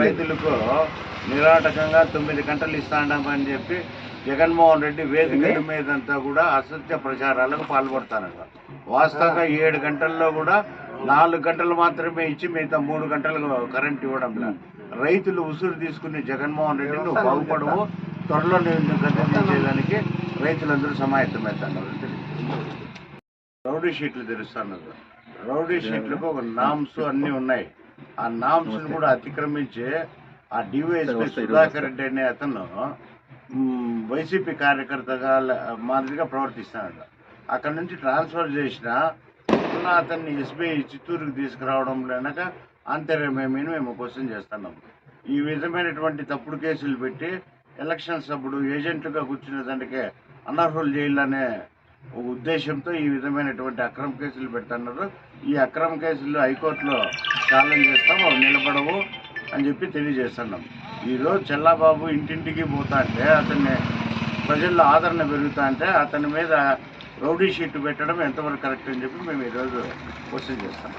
రైతులకు నిరాటకంగా తొమ్మిది గంటలు ఇస్తాడమని చెప్పి జగన్మోహన్ రెడ్డి వేదికల మీదంతా కూడా అసత్య ప్రచారాలకు పాల్పడతానట వాస్తవంగా ఏడు గంటల్లో కూడా నాలుగు గంటలు మాత్రమే ఇచ్చి మిగతా మూడు గంటలు కరెంట్ ఇవ్వడం రైతులు ఉసురు తీసుకుని జగన్మోహన్ రెడ్డి నువ్వు బాగుపడవు త్వరలో నేను గద్దెదించేదానికి రైతులందరూ సమాయత్తమవుతున్నారు రౌడీ షీట్లు తెరుస్తున్నారు రౌడీ షీట్లకు ఒక నామ్స్ అన్నీ ఉన్నాయి. ఆ నామ్స్ కూడా అతిక్రమించి ఆ డివైఎస్పీ సుధాకర్ రెడ్డి అనే అతను వైసీపీ కార్యకర్తగా మాదిరిగా ప్రవర్తిస్తున్నాడు అక్కడ నుంచి ట్రాన్స్ఫర్ చేసిన ఉన్న అతన్ని ఎస్బీఐ చిత్తూరుకు తీసుకురావడం లేనక అంతర్యమేమని మేము క్వశ్చన్ చేస్తున్నాం. ఈ విధమైనటువంటి తప్పుడు కేసులు పెట్టి ఎలక్షన్స్ అప్పుడు ఏజెంట్లుగా కూర్చునే దానికే అనర్హులు చేయాలనే ఉద్దేశంతో ఈ విధమైనటువంటి అక్రమ కేసులు పెడుతున్నారు. ఈ అక్రమ కేసులు హైకోర్టులో ఛాలెంజ్ చేస్తాం అవి నిలబడవు అని చెప్పి తెలియజేస్తున్నాం. ఈరోజు చెల్లాబాబు ఇంటింటికి పోతా అంటే అతన్ని ప్రజల్లో ఆదరణ పెరుగుతా అంటే అతని మీద రౌడీ షీట్ పెట్టడం ఎంతవరకు కరెక్ట్ అని చెప్పి మేము ఈరోజు క్వశ్చన్ చేస్తున్నాం